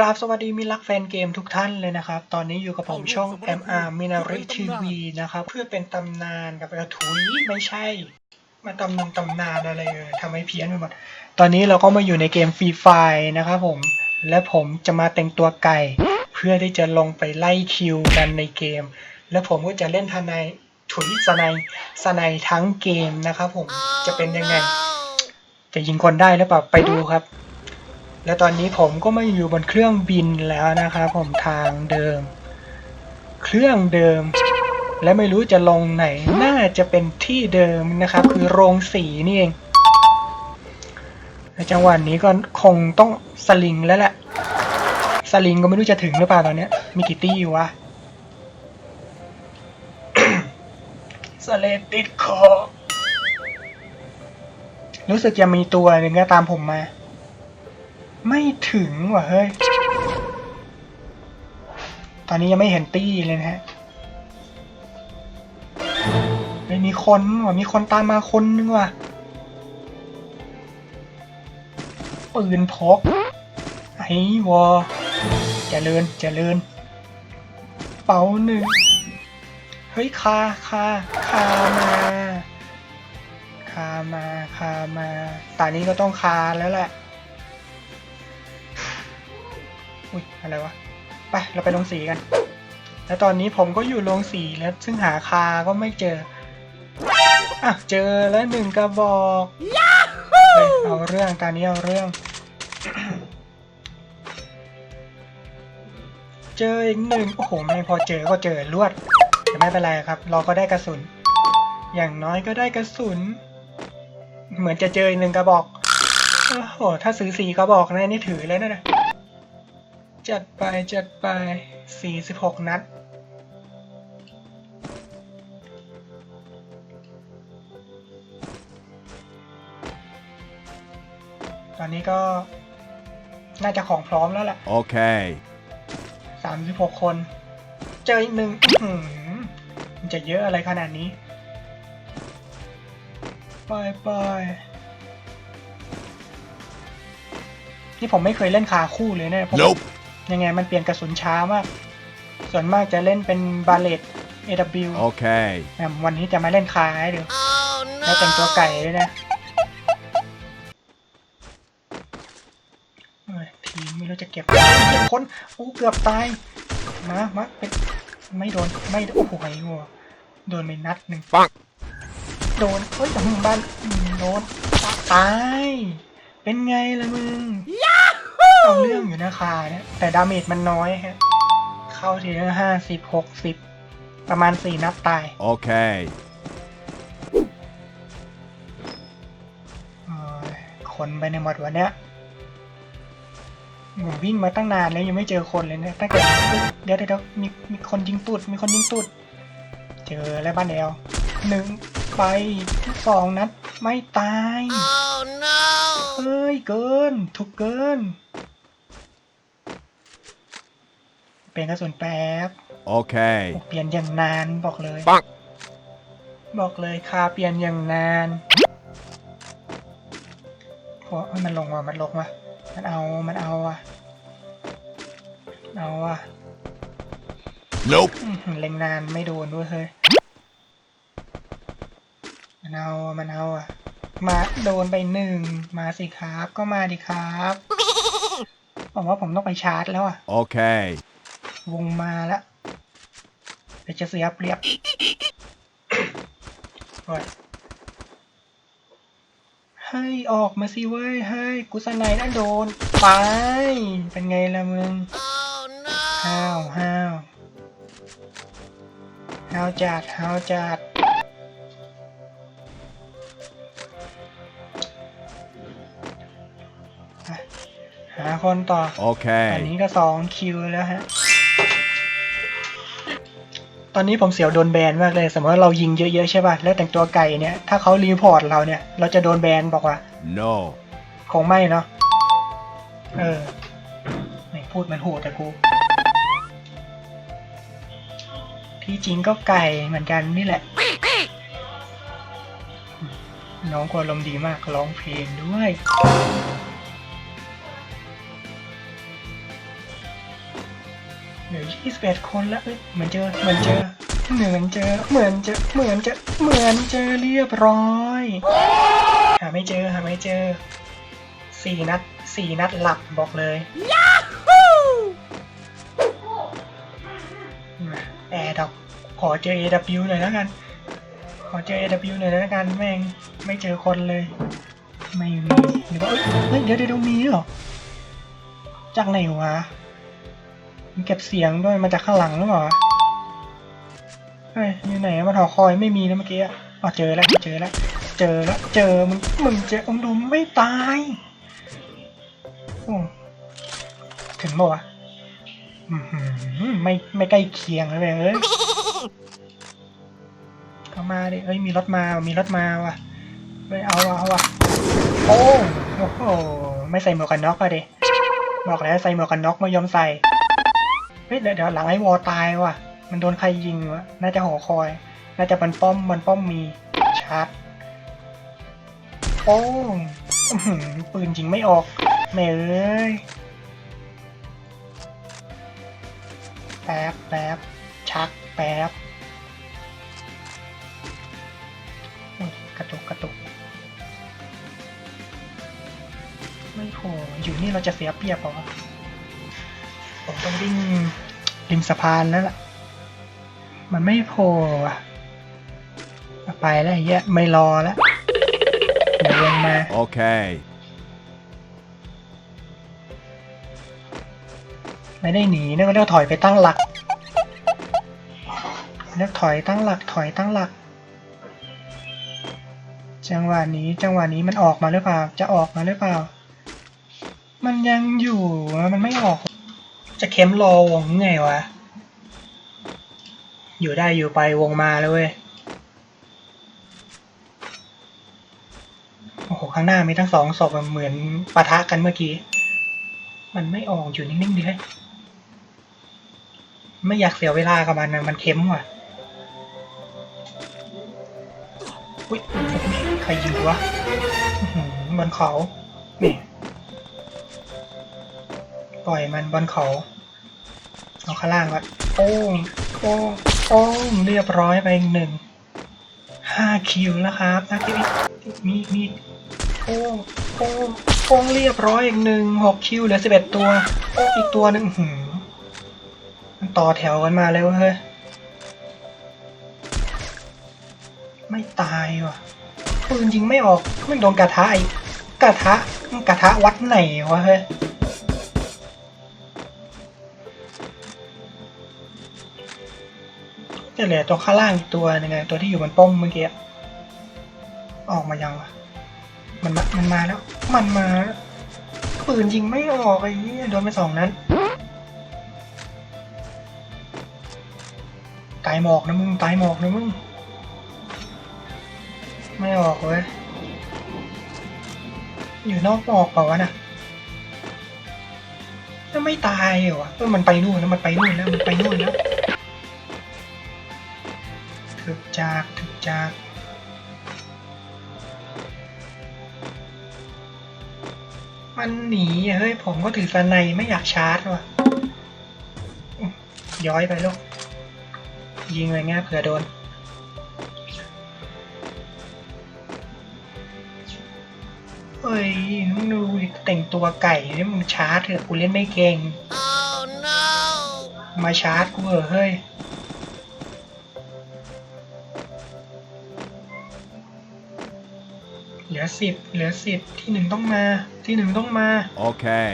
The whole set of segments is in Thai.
กราบสวัสดีมิตรรักแฟนเกมทุกท่านเลยนะครับ ตอนนี้อยู่กับผมช่อง MR Minari TV นะครับ เพื่อเป็นตำนานกับกระถุยไม่ใช่ มาตำนานตำนานอะไรเลยทำให้เพี้ยนไปหมด ตอนนี้เราก็มาอยู่ในเกมฟรีไฟนะครับผม และผมจะมาแต่งตัวไก่ เพื่อที่จะลงไปไล่คิวกันในเกม และผมก็จะเล่นทนายถุยสนายสนายทั้งเกมนะครับผมจะเป็นยังไง จะยิงคนได้หรือเปล่าไปดูครับ และตอนนี้ผมก็มาอยู่บนเครื่องบินแล้วนะครับผมทางเดิม เครื่องเดิม และไม่รู้จะลงไหนน่าจะเป็นที่เดิมนะครับ คือโรงสีนี่เองในจังหวะนี้ก็คงต้องสลิงแล้วแหละสลิงก็ไม่รู้จะถึงหรือเปล่าตอนนี้มีกี่ตี้อยู่วะสเลติดคอรู้สึกจะมีตัวหนึ่งก็ตามผมมา ไม่ถึงว่ะเฮ้ย ตอนนี้ยังไม่เห็นตี้เลยนะฮะไม่มีคนว่ะ มีคนตามมาคนนึงว่ะ ปืนพก ไอ้วอเจริญเจริญ เป๋าหนึ่ง เฮ้ย คาคาคามาคามาคามาตอนนี้ก็ต้องคาแล้วแหละ อุ้ยอะไรวะไปเราไปลงสีกัน แล้วตอนนี้ผมก็อยู่ลงสีแล้ว ซึ่งหาคาก็ไม่เจออะเจอแล้วหนึ่งกระบอกเฮ้ยเอาเรื่องตอนนี้เอาเรื่อง เจออีกหนึ่งโอ้โหไม่พอเจอก็เจอลวดแต่ไม่เป็นไรครับ เราก็ได้กระสุน อย่างน้อยก็ได้กระสุน เหมือนจะเจออีกหนึ่งกระบอกโอ้โหถ้าซื้อสีกระบอกนะนี่ถือเลยนะนะ จัดไปจัดไป46นัด ตอนนี้ก็น่าจะของพร้อมแล้วแหละ Okay. 36คน เจออีกหนึ่งอื้อหือมันจะเยอะอะไรขนาดนี้ ไปไปนี่ผมไม่เคยเล่นคาคู่เลยเนี่ยเพราะ Nope. ยังไงมันเปลี่ยนกระสุนช้ามาก ส่วนมากจะเล่นเป็นบาเลต AW Okay. แหมวันนี้จะมาเล่นคาให้ดูแล้วแต่งตัวไก่ด้วยนะเอ้ยทีมไม่รู้จะเก็บเก็บคนโอ้เกือบตาย มามาเป็นไม่โดน ไม่โอ้โหไอ้หัวโดนไปนัดหนึ่งปังโดนเฮ้ยแต่มึงบ้านอืมโดนตาย เป็นไงล่ะมึง เอาเรื่องอยู่นะคาเนี่ยแต่ดาเมจมันน้อยฮะ เข้าทีละห้าสิบหกสิบประมาณสี่นัดตาย Okay. เอ้ยคนไปในหมดวันเนี้ยผมวิ่งมาตั้งนานแล้วยังไม่เจอคนเลยนะตั้งแต่เดี๋ยวเดี๋ยวเดี๋ยวมีมีคนยิงตุดมีคนยิงตุด เจอแล้วบ้านแอลหนึ่งไปสองนัดไม่ตาย Oh no! เฮ้ยเกิน ถูกเกิน เป ลี่ยนกระสุนแป๊บ Okay. โอ้เปลี่ยนอย่างนานบอกเลยปังบอกเลยคาเปลี่ยนอย่างนานโอ้ยมันลงว่ะมันลงว่ะมันเอา มันเอาว่ะเอาว่ะ Nope. อื้อหือเล็งนานไม่โดนด้วยเฮ้ย มันเอาอะมันเอาอะ มาโดนไปหนึ่ง มาสิครับ ก็มาดิครับ ผมว่าผมต้องไปชาร์จแล้วอะ Okay. วงมาแล้วเดี๋ยวจะเสียเปรียบโอ้ยเฮ้ยออกมาสิเว้ยเฮ้ยกุสไนน่าโดน ไป เป็นไงล่ะมึง Oh no! ห้าวห้าวห้าวจัดห้าวจัดอะหาคนต่อตอน Okay. นี้ก็สองคิวแล้วฮะต อนนี้ผมเสียวโดนแบนมากเลย สมมติว่าเรายิงเยอะๆใช่ป่ะ แล้วแต่งตัวไก่เนี่ย ถ้าเขารีพอร์ตเราเนี่ย เราจะโดนแบนบอกว่า No. คงไม่เนาะ เออ ไม่พูดมันโหดแต่กู ที่จริงก็ไก่เหมือนกันนี่แหละ น้องก็ลมณ์ดีมากร้องเพลงด้วย ยี่สิบเอ็ดคนแล้วเอ้ยเหมือนเจอเหมือนเจอเหมือนเจอเหมือนเจอเหมือนเจอเหมือนเจอเรียบร้อยหาไม่เจอหาไม่เจอสี่นัดสี่นัดหลับบอกเลยแอร์ดอกขอเจอ AW หน่อยแล้วกัน ขอเจอ AW หน่อยแล้วกันแม่งไม่เจอคนเลย ไม่มีหรือว่าเอ้ยเฮ้ยเดี๋ยวเดี๋ยวมีเหรอจากไหนวะ มันเก็บเสียงด้วยมาจากข้างหลังหรือเปล่าเฮ้ยอยู่ไหนมันหอคอยไม่มีนะเมื่อกี้อะอ๋อเจอแล้วเจอแล้วเจอแล้วเจอมึงมึงเจอมึงดูไม่ตายโอ้ถึงบ่วะอื้อหือไม่ไม่ใกล้เคียงเลยเอ้ยเข้ามาดิเอ้ยมีรถมามีรถมาว่ะเฮ้ยเอาว่ะเอาว่ะโอ้โอ้โหไม่ใส่หมวกกันน็อกอะดิบอกแล้วใส่หมวกกันน็อกไม่ยอมใส่ เฮ้ยเดี๋ยวเดี๋ยวหลังไอ้วอตายว่ะ มันโดนใครยิงวะ น่าจะหอคอย น่าจะมันป้อมมันป้อมมีชาร์จโอ้อื้อหือปืนยิงไม่ออกแม่เอ้ยแป๊บแป๊บชักแป๊บกระตุกกระตุกไม่โผล่อยู่นี่เราจะเสียเปรียบเหรอ ต้องวิ่งริมสะพานแล้วล่ะ มันไม่โผล่อะไปแล้วไอ้เหี้ยไม่รอแล้วเดี๋ยวลงมา Okay. ไม่ได้หนีนะก็เรียกว่าถอยไปตั้งหลักเรียกถอยตั้งหลักถอยตั้งหลัก จังหวะนี้จังหวะนี้มันออกมาหรือเปล่า จะออกมาหรือเปล่า มันยังอยู่อะมันไม่ออก จะเข็มรอวงไงวะ อยู่ได้อยู่ไปวงมาแล้วเว้ย โอ้โห ข้างหน้ามีทั้งสองศพอะเหมือนปะทะกันเมื่อกี้ มันไม่ออกอยู่นิ่งๆดิเลยไม่อยากเสียเวลากับมันนะมันเค็มว่ะอุ้ยใครอยิงวะบนเขานี่ ปล่อยมันบนเขาเอาข้างล่างก่อนโป้งโป้งโป้งเรียบร้อยไปอีกหนึ่งห้าคิวแล้วครับนะที่มีมีโป้งโป้งโป้งเรียบร้อยอีกหนึ่งหกคิวเหลือสิบเอ็ดตัวโป้งอีกตัวหนึ่งหือมันต่อแถวกันมาเลยเว้ยไม่ตายว่ะปืนยิงไม่ออกมันโดนกระทะไอ้กระทะกระทะวัดไหนวะเฮ้ย จะเหลือตัวข้างล่างอีกตัวหนึงไงตัวที่อยู่บนป้อมเมื่อกี้ออกมายังวะมันมามันมาแล้ว มันมาปืนยิงไม่ออกไอ้เี้ยโดนไปสองนั้นตายหมอกนะมึงตายหมอกนะมึงไม่ออกเว้ยอยู่นอกหมอกเปล่าวะน่ะจะไม่ตายเหรอวะเออมันไปนู่นแล้วมันไปนู่นแล้วมันไปนู่นแล้ว จากถึกจากมันหนีอะเฮ้ย ผมก็ถือสไนไม่อยากชาร์จว่ะอื้อย้อยไปลูก ยิงเลยง่ายเผื่อโดน เฮ้ยมึงดูดิแต่งตัวไก่นี่มึงชาร์จเถอะกูเล่นไม่เก่ง Oh no! มาชาร์จกูเหอะเฮ้ย เหลือสิบเหลือสิบที่หนึ่งต้องมาที่หนึ่งต้องมา Okay.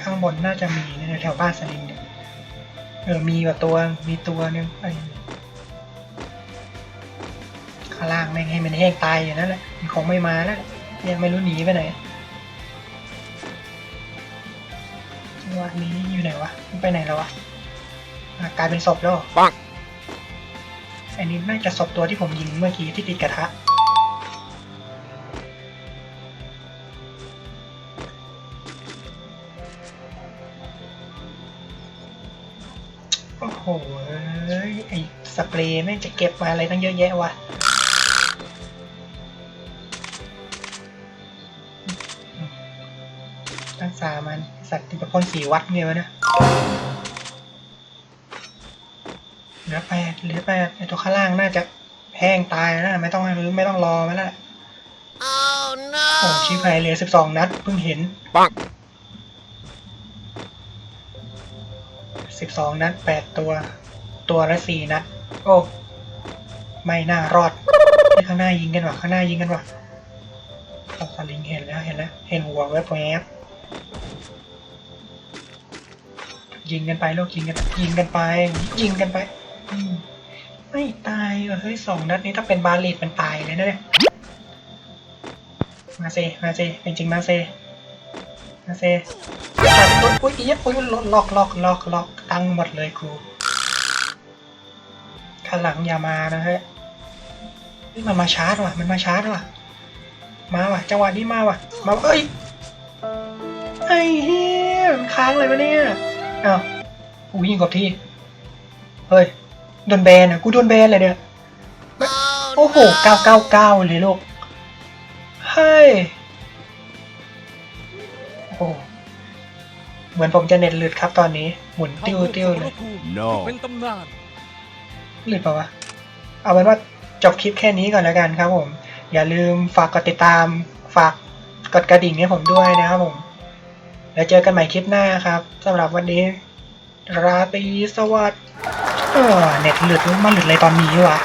ข้างบนน่าจะมีนะแถวบ้านสลิงเนี่ยเออมีกว่าตัวมีตัวหนึงไอ้ข้างล่างแม่งให้มันแห้งตายอยู่นั่นแหละมันคงไม่มาแล้วยังไม่รู้หนีไปไหน ว่าลีอยู่ไหนวะมันไปไหนแล้ววะกลายเป็นศพแล้วปังอันนี้น่าจะศพตัวที่ผมยิงเมื่อกี้ที่ติดกระทะโอ้โหไอสเปรย์แม่งจะเก็บมาอะไรตั้งเยอะแยะวะรักษามัน สัตว์ที่เป็นพ่นสีวัดเงี้ยวะนะเหลือแปดเหลือแปดไอตัวข้างล่างน่าจะแห้งตายแล้วนะไม่ต้องไม่ต้องรอมันแล้วล่ะ Oh โอ้ชิบหายเหลือสิบสองนัดเพิ่งเห็น Bonk. สิบสองนัดแปดตัว ตัวละสี่นัด โอ้ไม่น่ารอดนี่ข้างหน้ายิงกันวะข้างหน้ายิงกันวะโอ้สลิงเห็นแล้วเห็นแล้ว เห็นหัวแวบแวบ ยิงกันไปลูกยิงกันยิงกันไป ยิงกันไปไม่ตายเฮ้ยสองนัดนี้ถ้าเป็นบาลีดมันตายเลยนะเนี่ยมาเซมาเซเป็นจริงมาเซมาเซตัดตุ๊ดอุ้ยอีเหี้ยอุ้ยล็อกล็อกล็อกล็อกล็อกตั้งหมดเลยครูข้างหลังอย่ามานะฮะนี่มันมาชาร์จว่ะมันมาชาร์จว่ะมาว่ะจังหวะนี้มาว่ะมาเอ้ยไอ้เฮียมันค้างเลยวะเนี่ย อ้าวกูยิงกับที่ เฮ้ย โดนแบนอะ กูโดนแบนเลยเนี่ย โอ้โหเก้าเก้าเก้าเลยลูกเฮ้ย โอ้โหเหมือนผมจะเน็ตหลุดครับตอนนี้ หมุนติ้วติ้วเลย No. เป็นตำนานหรือเปล่าวะ เอาเป็นว่าจบคลิปแค่นี้ก่อนแล้วกันครับผม อย่าลืมฝากกดติดตาม ฝากกดกระดิ่งให้ผมด้วยนะครับผม แล้วเจอกันใหม่คลิปหน้าครับสำหรับวันนี้ ราตรีสวัสดิ์เน็ตหลุดมาหลุดเลยตอนนี้วะ